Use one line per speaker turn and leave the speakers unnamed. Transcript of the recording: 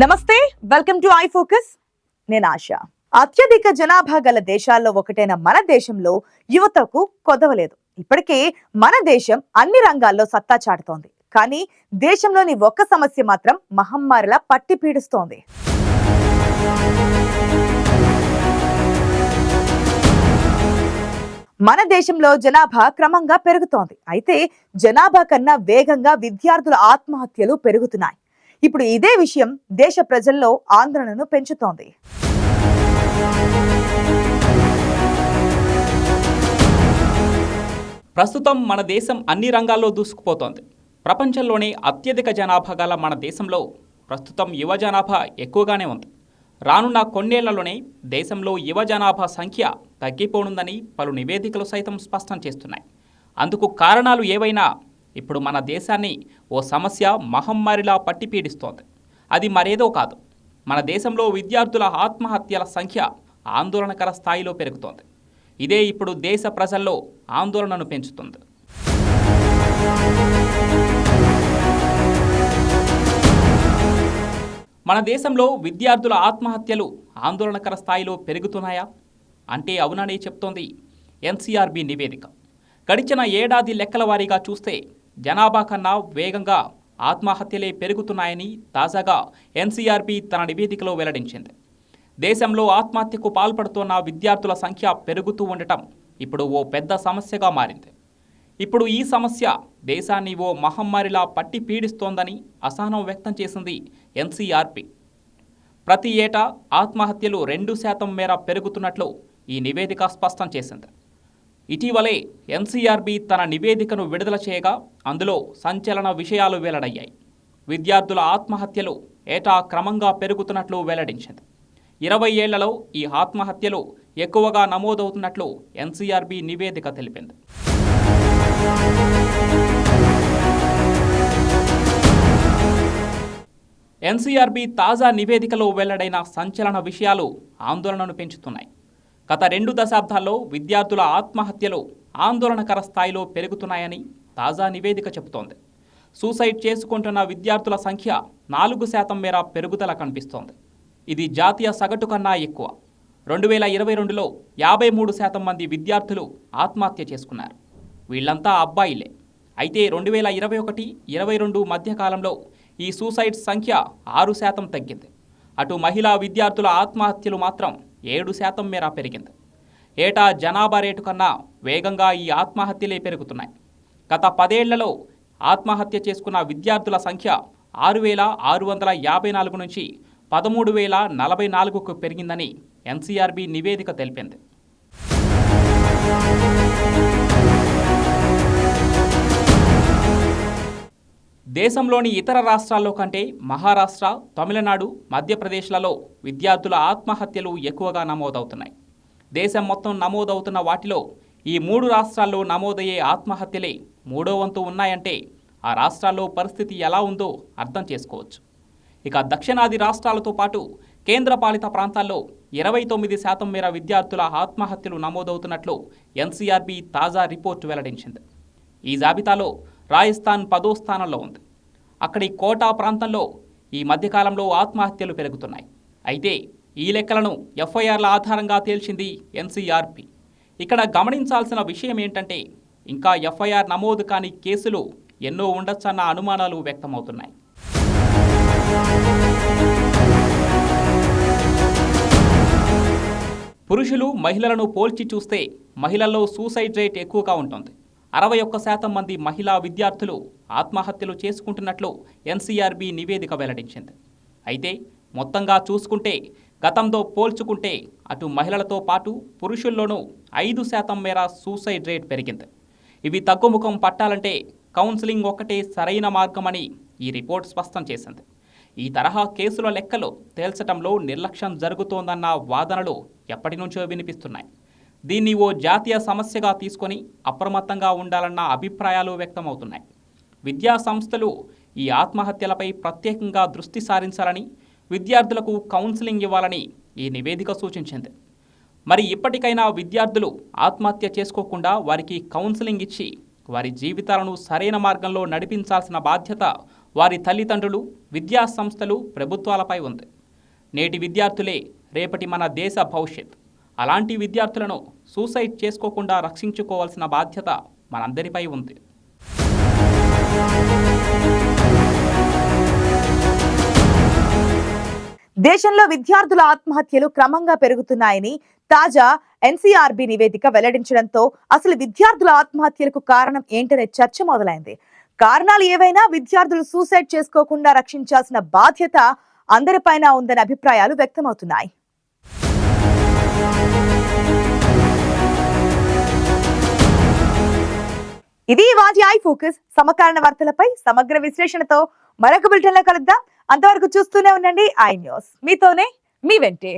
నమస్తే welcome to I focus. నేను ఆశ. అత్యధిక జనాభా గల దేశాల్లో ఒకటైన మన దేశంలో యువతకు కొదవలేదు. ఇప్పటికే మన దేశం అన్ని రంగాల్లో సత్తా చాటుతోంది. కానీ దేశంలోని ఒక్క సమస్య మాత్రం మహమ్మారిలా పట్టి పీడిస్తోంది. మన దేశంలో జనాభా క్రమంగా పెరుగుతోంది. అయితే జనాభా కన్నా వేగంగా విద్యార్థుల ఆత్మహత్యలు పెరుగుతున్నాయి. ఇప్పుడు ఇదే విషయం దేశ ప్రజల్లో ఆందోళనను పెంచుతోంది.
ప్రస్తుతం మన దేశం అన్ని రంగాల్లో దూసుకుపోతోంది. ప్రపంచంలోనే అత్యధిక జనాభా గల మన దేశంలో ప్రస్తుతం యువ జనాభా ఎక్కువగానే ఉంది. రానున్న కొన్నేళ్ళలోనే దేశంలో యువ జనాభా సంఖ్య తగ్గిపోనుందని పలు నివేదికలు సైతం స్పష్టం చేస్తున్నాయి. అందుకు కారణాలు ఏవైనా ఇప్పుడు మన దేశాన్ని ఓ సమస్య మహమ్మారిలా పట్టి పీడిస్తోంది. అది మరేదో కాదు. మన దేశంలో విద్యార్థుల ఆత్మహత్యల సంఖ్య ఆందోళనకర స్థాయిలో పెరుగుతోంది. ఇదే ఇప్పుడు దేశ ప్రజల్లో ఆందోళనను పెంచుతుంది. మన దేశంలో విద్యార్థుల ఆత్మహత్యలు ఆందోళనకర స్థాయిలో పెరుగుతున్నాయా? అంటే అవునని చెప్తోంది ఎన్సీఆర్బి నివేదిక. గడిచిన ఏడాది లెక్కల వారీగా చూస్తే జనాభా కన్నా వేగంగా ఆత్మహత్యలే పెరుగుతున్నాయని తాజాగా ఎన్సీఆర్బీ తన నివేదికలో వెల్లడించింది. దేశంలో ఆత్మహత్యకు పాల్పడుతున్న విద్యార్థుల సంఖ్య పెరుగుతూ ఉండటం ఇప్పుడు ఓ పెద్ద సమస్యగా మారింది. ఇప్పుడు ఈ సమస్య దేశాన్ని ఓ మహమ్మారిలా పట్టి పీడిస్తోందని అసహనం వ్యక్తం చేసింది ఎన్సీఆర్పి ప్రతి ఏటా ఆత్మహత్యలు రెండు శాతం మేర పెరుగుతున్నట్లు ఈ నివేదిక స్పష్టం చేసింది. ఇటీవలే ఎన్సీఆర్బి తన నివేదికను విడుదల చేయగా అందులో సంచలన విషయాలు వెల్లడయ్యాయి. విద్యార్థుల ఆత్మహత్యలు ఏటా క్రమంగా పెరుగుతున్నట్లు వెల్లడించింది. ఇరవై ఏళ్ళలో ఈ ఆత్మహత్యలు ఎక్కువగా నమోదవుతున్నట్లు ఎన్సీఆర్బి నివేదిక తెలిపింది. ఎన్సీఆర్బి తాజా నివేదికలో వెల్లడైన సంచలన విషయాలు ఆందోళనను పెంచుతున్నాయి. గత రెండు దశాబ్దాల్లో విద్యార్థుల ఆత్మహత్యలు ఆందోళనకర స్థాయిలో పెరుగుతున్నాయని తాజా నివేదిక చెబుతోంది. సూసైడ్ చేసుకుంటున్న విద్యార్థుల సంఖ్య నాలుగు శాతం మేర పెరుగుదల కనిపిస్తోంది. ఇది జాతీయ సగటు కన్నా ఎక్కువ. రెండు వేల ఇరవై రెండులో యాభై మూడు శాతం మంది విద్యార్థులు ఆత్మహత్య చేసుకున్నారు. వీళ్ళంతా అబ్బాయిలే. అయితే రెండు వేల ఇరవై ఒకటి ఇరవై రెండు మధ్యకాలంలో ఈ సూసైడ్ సంఖ్య ఆరు శాతం తగ్గింది. అటు మహిళా విద్యార్థుల ఆత్మహత్యలు మాత్రం ఏడు శాతం మేర పెరిగింది. ఏటా జనాభా రేటు కన్నా వేగంగా ఈ ఆత్మహత్యలే పెరుగుతున్నాయి. గత పదేళ్ళలో ఆత్మహత్య చేసుకున్న విద్యార్థుల సంఖ్య ఆరు వేల ఆరు వందల యాభై నాలుగు నుంచి పదమూడు వేల నలభై నాలుగుకు పెరిగిందని ఎన్సీఆర్బీ నివేదిక తెలిపింది. దేశంలోని ఇతర రాష్ట్రాల్లో కంటే మహారాష్ట్ర తమిళనాడు మధ్యప్రదేశ్లలో విద్యార్థుల ఆత్మహత్యలు ఎక్కువగా నమోదవుతున్నాయి. దేశం మొత్తం నమోదవుతున్న వాటిలో ఈ మూడు రాష్ట్రాల్లో నమోదయ్యే ఆత్మహత్యలే మూడో వంతు ఉన్నాయంటే ఆ రాష్ట్రాల్లో పరిస్థితి ఎలా ఉందో అర్థం చేసుకోవచ్చు. ఇక దక్షిణాది రాష్ట్రాలతో పాటు కేంద్రపాలిత ప్రాంతాల్లో ఇరవై తొమ్మిది శాతం మేర విద్యార్థుల ఆత్మహత్యలు నమోదవుతున్నట్లు ఎన్సీఆర్బీ తాజా రిపోర్టు వెల్లడించింది. ఈ జాబితాలో రాజస్థాన్ పదో స్థానంలో ఉంది. అక్కడి కోటా ప్రాంతంలో ఈ మధ్యకాలంలో ఆత్మహత్యలు పెరుగుతున్నాయి. అయితే ఈ లెక్కలను ఎఫ్ఐఆర్ల ఆధారంగా తేల్చింది ఎన్సీఆర్పి. ఇక్కడ గమనించాల్సిన విషయం ఏంటంటే ఇంకా ఎఫ్ఐఆర్ నమోదు కాని కేసులు ఎన్నో ఉండొచ్చన్న అనుమానాలు వ్యక్తమవుతున్నాయి. పురుషులు మహిళలను పోల్చి చూస్తే మహిళల్లో సూసైడ్ రేట్ ఎక్కువగా ఉంటుంది. అరవై ఒక్క శాతం మంది మహిళా విద్యార్థులు ఆత్మహత్యలు చేసుకుంటున్నట్లు ఎన్సీఆర్బీ నివేదిక వెల్లడించింది. అయితే మొత్తంగా చూసుకుంటే గతంతో పోల్చుకుంటే అటు మహిళలతో పాటు పురుషుల్లోనూ ఐదు శాతం మేర సూసైడ్ రేట్ పెరిగింది. ఇవి తగ్గుముఖం పట్టాలంటే కౌన్సిలింగ్ ఒక్కటే సరైన మార్గమని ఈ రిపోర్ట్ స్పష్టం చేసింది. ఈ తరహా కేసుల లెక్కలు తేల్చడంలో నిర్లక్ష్యం జరుగుతోందన్న వాదనలు ఎప్పటి నుంచో వినిపిస్తున్నాయి. దీన్ని ఓ జాతీయ సమస్యగా తీసుకొని అప్రమత్తంగా ఉండాలన్న అభిప్రాయాలు వ్యక్తమవుతున్నాయి. విద్యా సంస్థలు ఈ ఆత్మహత్యలపై ప్రత్యేకంగా దృష్టి సారించాలని విద్యార్థులకు కౌన్సిలింగ్ ఇవ్వాలని ఈ నివేదిక సూచించింది. మరి ఇప్పటికైనా విద్యార్థులు ఆత్మహత్య చేసుకోకుండా వారికి కౌన్సిలింగ్ ఇచ్చి వారి జీవితాలను సరైన మార్గంలో నడిపించాల్సిన బాధ్యత వారి తల్లిదండ్రులు విద్యా సంస్థలు ప్రభుత్వాలపై ఉంది. నేటి విద్యార్థులే రేపటి మన దేశ భవిష్యత్. అలాంటి విద్యార్థులను సూసైడ్ చేసుకోకుండా రక్షించుకోవాల్సిన బాధ్యత మనందరిపై ఉంది.
దేశంలో విద్యార్థుల ఆత్మహత్యలు క్రమంగా పెరుగుతున్నాయని తాజా ఎన్సీఆర్బి నివేదిక వెల్లడించడంతో అసలు విద్యార్థుల ఆత్మహత్యలకు కారణం ఏంటనే చర్చ మొదలైంది. కారణాలు ఏవైనా విద్యార్థులు సూసైడ్ చేసుకోకుండా రక్షించాల్సిన బాధ్యత అందరిపైన ఉందనే అభిప్రాయాలు వ్యక్తమవుతున్నాయి. ఇది వాటి ఐ ఫోకస్. సమకాలీన వార్తలపై సమగ్ర విశ్లేషణతో మరొక బులెటిన్లో కలుద్దాం. అంతవరకు చూస్తూనే ఉండండి ఐ న్యూస్. మీతోనే మీ వెంటే.